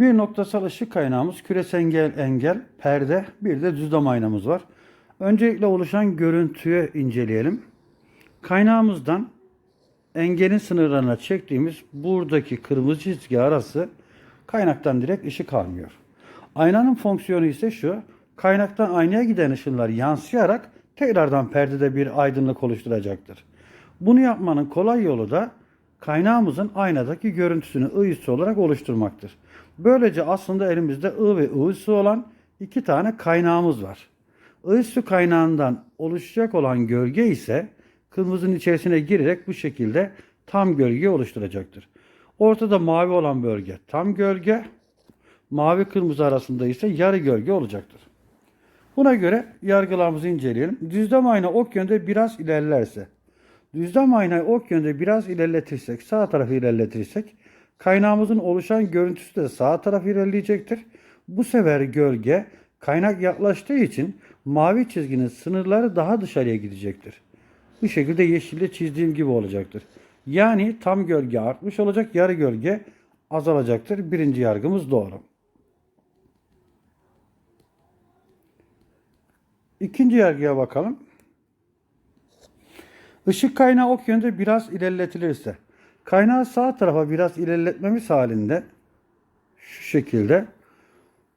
Bir noktasal ışık kaynağımız küresel engel, perde, bir de düzlem aynamız var. Öncelikle oluşan görüntüyü inceleyelim. Kaynağımızdan engelin sınırlarına çektiğimiz buradaki kırmızı çizgi arası kaynaktan direkt ışık almıyor. Aynanın fonksiyonu ise şu. Kaynaktan aynaya giden ışınlar yansıyarak tekrardan perdede bir aydınlık oluşturacaktır. Bunu yapmanın kolay yolu da kaynağımızın aynadaki görüntüsünü I üssü olarak oluşturmaktır. Böylece aslında elimizde I ve I üssü olan iki tane kaynağımız var. I üssü kaynağından oluşacak olan gölge ise kırmızının içerisine girerek bu şekilde tam gölge oluşturacaktır. Ortada mavi olan bölge tam gölge, mavi kırmızı arasında ise yarı gölge olacaktır. Buna göre yargılarımızı inceleyelim. Düzlem ayna ok yönde biraz ilerlerse, düzlem aynayı ok yönde biraz ilerletirsek, sağ tarafı ilerletirsek, kaynağımızın oluşan görüntüsü de sağ taraf ilerleyecektir. Bu sefer gölge kaynak yaklaştığı için mavi çizginin sınırları daha dışarıya gidecektir. Bu şekilde yeşille çizdiğim gibi olacaktır. Yani tam gölge artmış olacak, yarı gölge azalacaktır. Birinci yargımız doğru. İkinci yargıya bakalım. Işık kaynağı ok yönde biraz ilerletilirse, kaynağı sağ tarafa biraz ilerletmemiz halinde şu şekilde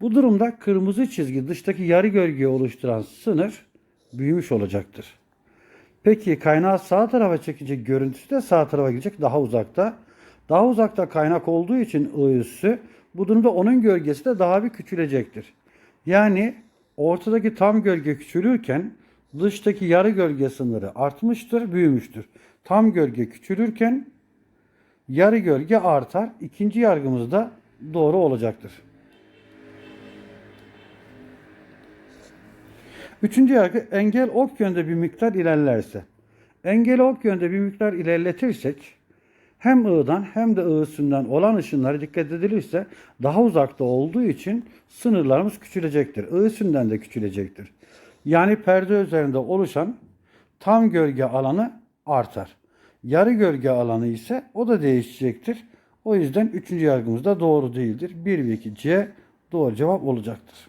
bu durumda kırmızı çizgi dıştaki yarı gölgeyi oluşturan sınır büyümüş olacaktır. Peki kaynağı sağ tarafa çekecek görüntüsü de sağ tarafa gidecek daha uzakta. Daha uzakta kaynak olduğu için I üssü bu durumda onun gölgesi de daha bir küçülecektir. Yani ortadaki tam gölge küçülürken dıştaki yarı gölge sınırı artmıştır, büyümüştür. Tam gölge küçülürken yarı gölge artar. İkinci yargımız da doğru olacaktır. Üçüncü yargı engel ok yönde bir miktar ilerlerse. Engeli ok yönde bir miktar ilerletirsek hem I'dan hem de I üstünden olan ışınlara dikkat edilirse daha uzakta olduğu için sınırlarımız küçülecektir. I üstünden de küçülecektir. Yani perde üzerinde oluşan tam gölge alanı artar. Yarı gölge alanı ise o da değişecektir. O yüzden üçüncü yargımız da doğru değildir. 1 ve 2 C doğru cevap olacaktır.